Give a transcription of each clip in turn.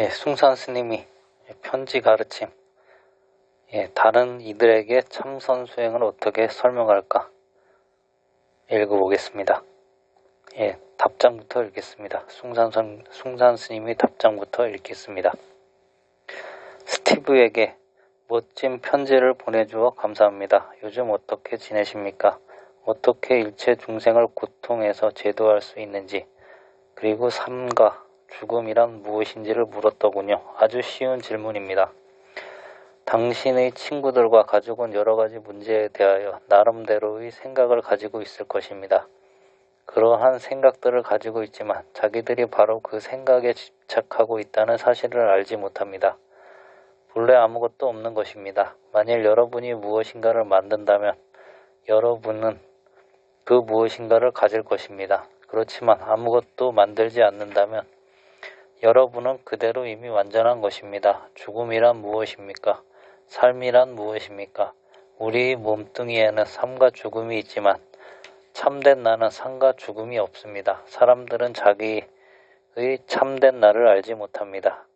예, 숭산 스님이 편지 가르침, 예, 다른 이들에게 참선 수행을 어떻게 설명할까? 읽어보겠습니다. 예, 답장부터 읽겠습니다. 숭산, 선, 숭산 스님의 답장부터 읽겠습니다. 스티브에게 멋진 편지를 보내주어 감사합니다. 요즘 어떻게 지내십니까? 어떻게 일체 중생을 고통에서 제도할 수 있는지, 그리고 삶과 죽음이란 무엇인지를 물었더군요. 아주 쉬운 질문입니다. 당신의 친구들과 가족은 여러 가지 문제에 대하여 나름대로의 생각을 가지고 있을 것입니다. 그러한 생각들을 가지고 있지만 자기들이 바로 그 생각에 집착하고 있다는 사실을 알지 못합니다. 본래 아무것도 없는 것입니다. 만일 여러분이 무엇인가를 만든다면 여러분은 그 무엇인가를 가질 것입니다. 그렇지만 아무것도 만들지 않는다면 여러분은 그대로 이미 완전한 것입니다. 죽음이란 무엇입니까? 삶이란 무엇입니까? 우리 몸뚱이에는 삶과 죽음이 있지만 참된 나는 삶과 죽음이 없습니다. 사람들은 자기의 참된 나를 알지 못합니다.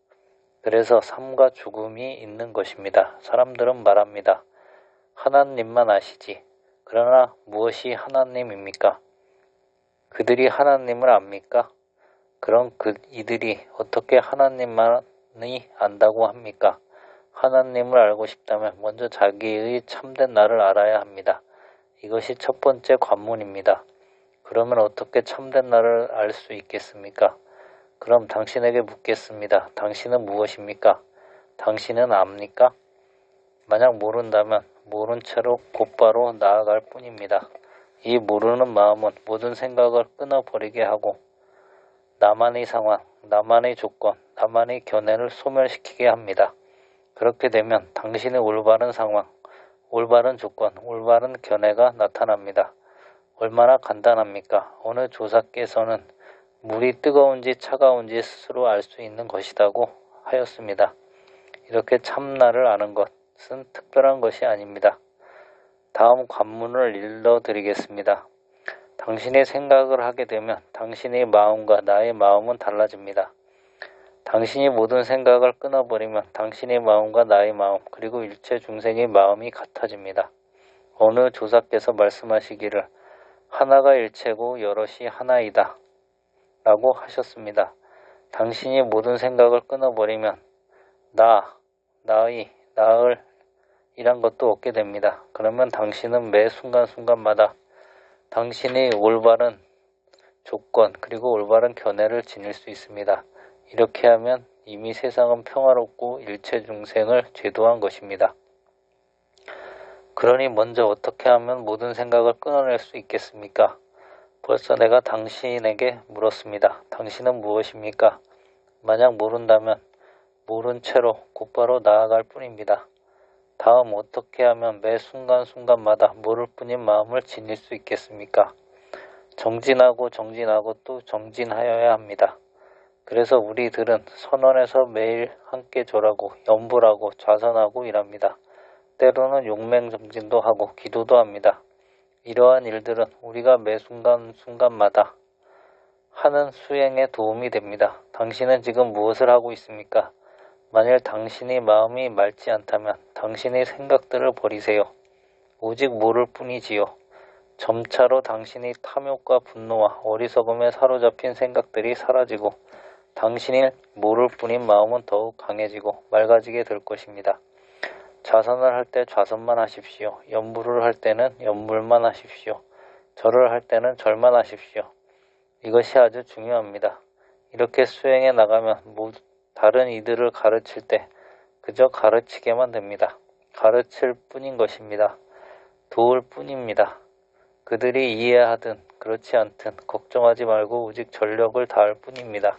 그래서 삶과 죽음이 있는 것입니다. 사람들은 말합니다. 하나님만 아시지. 그러나 무엇이 하나님입니까? 그들이 하나님을 압니까? 그럼 그 이들이 어떻게 하나님만이 안다고 합니까? 하나님을 알고 싶다면 먼저 자기의 참된 나를 알아야 합니다. 이것이 첫 번째 관문입니다. 그러면 어떻게 참된 나를 알 수 있겠습니까? 그럼 당신에게 묻겠습니다. 당신은 무엇입니까? 당신은 압니까? 만약 모른다면 모른 채로 곧바로 나아갈 뿐입니다. 이 모르는 마음은 모든 생각을 끊어버리게 하고 나만의 상황, 나만의 조건, 나만의 견해를 소멸시키게 합니다. 그렇게 되면 당신의 올바른 상황, 올바른 조건, 올바른 견해가 나타납니다. 얼마나 간단합니까? 어느 조사께서는 물이 뜨거운지 차가운지 스스로 알 수 있는 것이라고 하였습니다. 이렇게 참나를 아는 것은 특별한 것이 아닙니다. 다음 관문을 읽어드리겠습니다. 당신의 생각을 하게 되면 당신의 마음과 나의 마음은 달라집니다. 당신이 모든 생각을 끊어버리면 당신의 마음과 나의 마음 그리고 일체 중생의 마음이 같아집니다. 어느 조사께서 말씀하시기를 하나가 일체고 여럿이 하나이다 라고 하셨습니다. 당신이 모든 생각을 끊어버리면 나, 나의, 나을 이란 것도 없게 됩니다. 그러면 당신은 매 순간순간마다 당신의 올바른 조건 그리고 올바른 견해를 지닐 수 있습니다. 이렇게 하면 이미 세상은 평화롭고 일체 중생을 제도한 것입니다. 그러니 먼저 어떻게 하면 모든 생각을 끊어낼 수 있겠습니까? 벌써 내가 당신에게 물었습니다. 당신은 무엇입니까? 만약 모른다면 모른 채로 곧바로 나아갈 뿐입니다. 다음 어떻게 하면 매 순간순간마다 모를 뿐인 마음을 지닐 수 있겠습니까? 정진하고 정진하고 또 정진하여야 합니다. 그래서 우리들은 선원에서 매일 함께 절하고 연불하고 좌선하고 일합니다. 때로는 용맹정진도 하고 기도도 합니다. 이러한 일들은 우리가 매 순간순간마다 하는 수행에 도움이 됩니다. 당신은 지금 무엇을 하고 있습니까? 만일 당신의 마음이 맑지 않다면 당신의 생각들을 버리세요. 오직 모를 뿐이지요. 점차로 당신의 탐욕과 분노와 어리석음에 사로잡힌 생각들이 사라지고 당신이 모를 뿐인 마음은 더욱 강해지고 맑아지게 될 것입니다. 좌선을 할 때 좌선만 하십시오. 연물을 할 때는 연물만 하십시오. 절을 할 때는 절만 하십시오. 이것이 아주 중요합니다. 이렇게 수행해 나가면 모두 다른 이들을 가르칠 때 그저 가르치게만 됩니다. 가르칠 뿐인 것입니다. 도울 뿐입니다. 그들이 이해하든 그렇지 않든 걱정하지 말고 오직 전력을 다할 뿐입니다.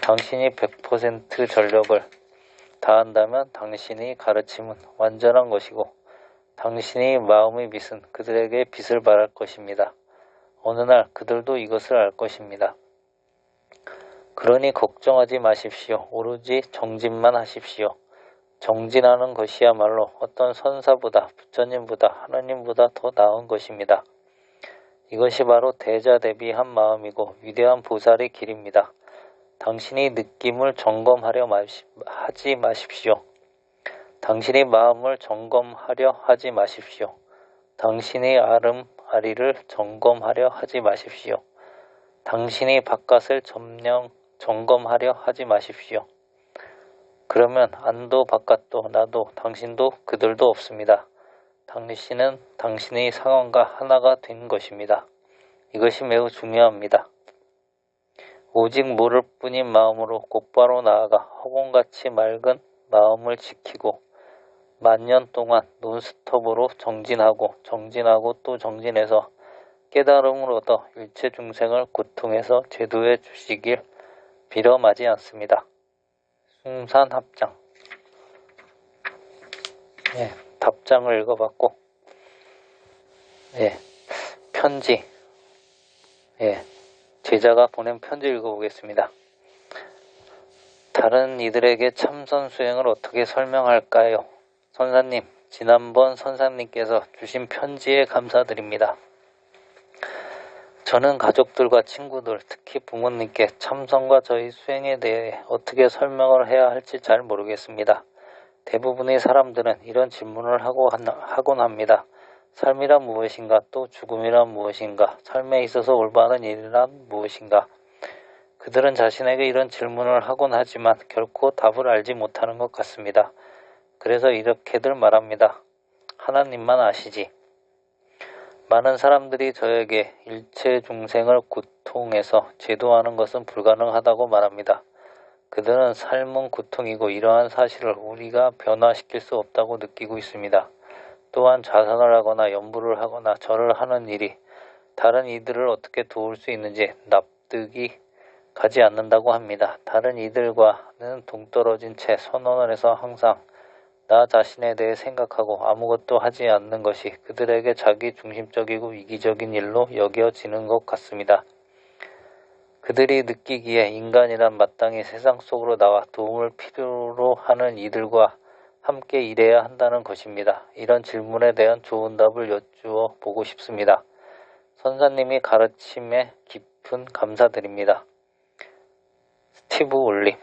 당신이 100% 전력을 다한다면 당신의 가르침은 완전한 것이고 당신의 마음의 빛은 그들에게 빛을 발할 것입니다. 어느 날 그들도 이것을 알 것입니다. 그러니 걱정하지 마십시오. 오로지 정진만 하십시오. 정진하는 것이야말로 어떤 선사보다 부처님보다 하나님보다 더 나은 것입니다. 이것이 바로 대자 대비한 마음이고 위대한 보살의 길입니다. 당신이 느낌을 점검하려 하지 마십시오. 당신의 마음을 점검하려 하지 마십시오. 당신의 아름, 아리를 점검하려 하지 마십시오. 당신이 바깥을 점령, 점검하려 하지 마십시오. 그러면 안도 바깥도 나도 당신도 그들도 없습니다. 당신은 당신의 상황과 하나가 된 것입니다. 이것이 매우 중요합니다. 오직 모를 뿐인 마음으로 곧바로 나아가 허공같이 맑은 마음을 지키고 만년 동안 논스톱으로 정진하고 정진하고 또 정진해서 깨달음을 얻어 일체 중생을 고통에서 제도해 주시길 빌어마지 않습니다. 숭산 합장 예, 답장을 읽어봤고 예, 편지 예, 제자가 보낸 편지 읽어보겠습니다. 다른 이들에게 참선 수행을 어떻게 설명할까요? 선사님, 지난번 선사님께서 주신 편지에 감사드립니다. 저는 가족들과 친구들, 특히 부모님께 참선과 저희 수행에 대해 어떻게 설명을 해야 할지 잘 모르겠습니다. 대부분의 사람들은 이런 질문을 하고 하곤 합니다. 삶이란 무엇인가? 또 죽음이란 무엇인가? 삶에 있어서 올바른 일이란 무엇인가? 그들은 자신에게 이런 질문을 하곤 하지만 결코 답을 알지 못하는 것 같습니다. 그래서 이렇게들 말합니다. 하나님만 아시지. 많은 사람들이 저에게 일체 중생을 고통에서 제도하는 것은 불가능하다고 말합니다. 그들은 삶은 고통이고 이러한 사실을 우리가 변화시킬 수 없다고 느끼고 있습니다. 또한 자산을 하거나 연부를 하거나 절을 하는 일이 다른 이들을 어떻게 도울 수 있는지 납득이 가지 않는다고 합니다. 다른 이들과는 동떨어진 채 선언을 해서 항상 나 자신에 대해 생각하고 아무것도 하지 않는 것이 그들에게 자기 중심적이고 이기적인 일로 여겨지는 것 같습니다. 그들이 느끼기에 인간이란 마땅히 세상 속으로 나와 도움을 필요로 하는 이들과 함께 일해야 한다는 것입니다. 이런 질문에 대한 좋은 답을 여쭈어 보고 싶습니다. 선사님이 가르침에 깊은 감사드립니다. 스티브 올림